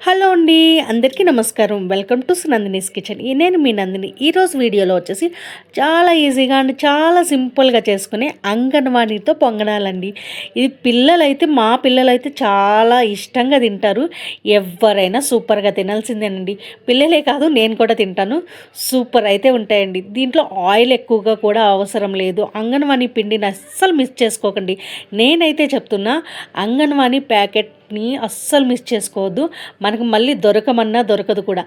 Hello అండి అందరికీ నమస్కారం. వెల్కమ్ టు నందినీస్ కిచెన్ ఈ నేను మీ నందిని. ఈరోజు వీడియోలో వచ్చేసి చాలా ఈజీగా అండ్ చాలా సింపుల్గా చేసుకునే అంగన్వాడీతో పొంగనాలండి. ఇది పిల్లలైతే మా పిల్లలైతే చాలా ఇష్టంగా తింటారు. ఎవరైనా సూపర్గా తినాల్సిందేనండి. పిల్లలే కాదు నేను కూడా తింటాను. సూపర్ అయితే ఉంటాయండి. దీంట్లో ఆయిల్ ఎక్కువగా కూడా అవసరం లేదు. అంగన్వాడీ పిండిని అస్సలు మిస్ చేసుకోకండి. నేనైతే చెప్తున్నా అంగన్వాడీ ప్యాకెట్ ని అస్సలు మిస్ చేసుకోవద్దు. మనకు మళ్ళీ దొరకమన్నా దొరకదు కూడా.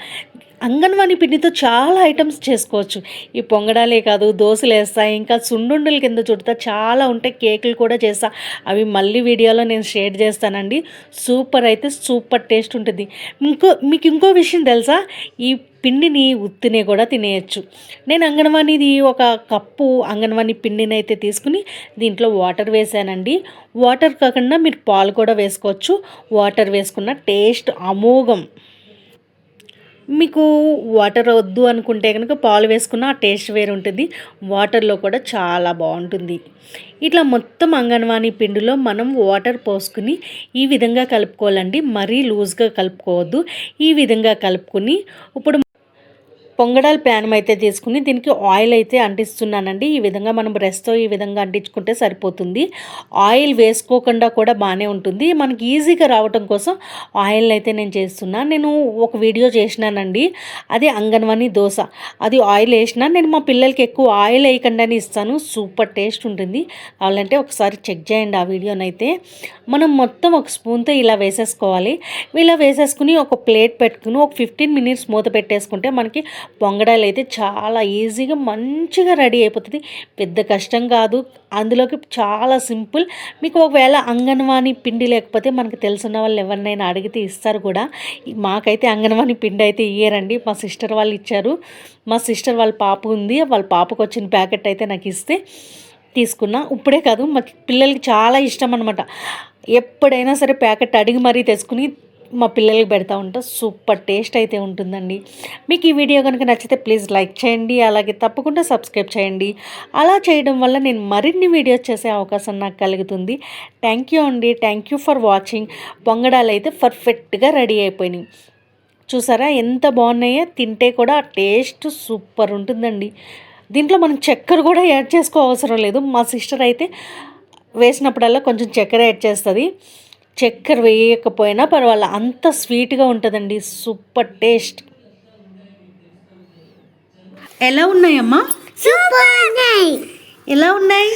అంగన్వాణి పిండితో చాలా ఐటమ్స్ చేసుకోవచ్చు. ఈ పొంగడాలే కాదు దోశలు వేస్తా ఇంకా సుండుండలు కింద చుడతా చాలా ఉంటాయి కేకులు కూడా చేస్తా. అవి మళ్ళీ వీడియోలో నేను షేర్ చేస్తానండి. సూపర్ అయితే సూపర్ టేస్ట్ ఉంటుంది. ఇంకో మీకు ఇంకో విషయం తెలుసా? ఈ పిండిని ఉత్తినే కూడా తినేయచ్చు. నేను అంగన్వాణిది ఒక కప్పు అంగన్వాణి పిండిని అయితే తీసుకుని దీంట్లో వాటర్ వేసానండి. వాటర్ కాకుండా మీరు పాలు కూడా వేసుకోవచ్చు. వాటర్ వేసుకున్న టేస్ట్ అమోఘం. మీకు వాటర్ వద్దు అనుకుంటే కనుక పాలు వేసుకున్న ఆ టేస్ట్ వేరు ఉంటుంది. వాటర్లో కూడా చాలా బాగుంటుంది. ఇట్లా మొత్తం అంగన్వాడీ పిండిలో మనం వాటర్ పోసుకుని ఈ విధంగా కలుపుకోవాలండి. మరీ లూజ్గా కలుపుకోవద్దు. ఈ విధంగా కలుపుకొని ఇప్పుడు పొంగడాల ప్యాన్ అయితే తీసుకుని దీనికి ఆయిల్ అయితే అంటిస్తున్నానండి. ఈ విధంగా మనం బ్రష్తో ఈ విధంగా అంటించుకుంటే సరిపోతుంది. ఆయిల్ వేసుకోకుండా కూడా బాగానే ఉంటుంది. మనకి ఈజీగా రావటం కోసం ఆయిల్ అయితే నేను చేస్తున్నాను నేను ఒక వీడియో చేసినానండి. అది అంగన్వాణి దోశ. అది ఆయిల్ వేసినా నేను మా పిల్లలకి ఎక్కువ ఆయిల్ వేయకుండానే ఇస్తాను. సూపర్ టేస్ట్ ఉంటుంది. కావాలంటే ఒకసారి చెక్ చేయండి ఆ వీడియోనైతే. మనం మొత్తం ఒక స్పూన్తో ఇలా వేసేసుకోవాలి. ఇలా వేసేసుకుని ఒక ప్లేట్ పెట్టుకుని ఒక ఫిఫ్టీన్ మినిట్స్ మూత పెట్టేసుకుంటే మనకి పొంగడాలు అయితే చాలా ఈజీగా మంచిగా రెడీ అయిపోతుంది. పెద్ద కష్టం కాదు. అందులోకి చాలా సింపుల్. మీకు ఒకవేళ అంగన్వాణి పిండి లేకపోతే మనకు తెలిసిన వాళ్ళు ఎవరినైనా అడిగితే ఇస్తారు కూడా. మాకైతే అంగన్వాణి పిండి అయితే ఇయ్యరండి. మా సిస్టర్ వాళ్ళు ఇచ్చారు. మా సిస్టర్ వాళ్ళ పాప ఉంది. వాళ్ళ పాపకు వచ్చిన ప్యాకెట్ అయితే నాకు ఇస్తే తీసుకున్నా. ఇప్పుడే కాదు మా పిల్లలకి చాలా ఇష్టం అనమాట ఎప్పుడైనా సరే ప్యాకెట్ అడిగి మరీ తెచ్చుకుని మా పిల్లలకి పెడతా ఉంటా. సూపర్ టేస్ట్ అయితే ఉంటుందండి. మీకు ఈ వీడియో కనుక నచ్చితే ప్లీజ్ లైక్ చేయండి అలాగే తప్పకుండా సబ్స్క్రైబ్ చేయండి. అలా చేయడం వల్ల నేను మరిన్ని వీడియోస్ చేసే అవకాశం నాకు కలుగుతుంది. థ్యాంక్ యూ అండి. Thank you for watching. పొంగడాలు అయితే పర్ఫెక్ట్గా రెడీ అయిపోయినాయి. చూసారా ఎంత బాగున్నాయో? తింటే కూడా టేస్ట్ సూపర్ ఉంటుందండి. దీంట్లో మనం చక్కెర కూడా యాడ్ చేసుకో అవసరం లేదు. మా సిస్టర్ అయితే వేసినప్పుడల్లా కొంచెం చక్కెర యాడ్ చేస్తుంది. చక్కెర వేయకపోయినా పర్వాలేదు అంత స్వీట్గా ఉంటుందండి సూపర్ టేస్ట్. ఎలా ఉన్నాయమ్మా ఎలా ఉన్నాయి?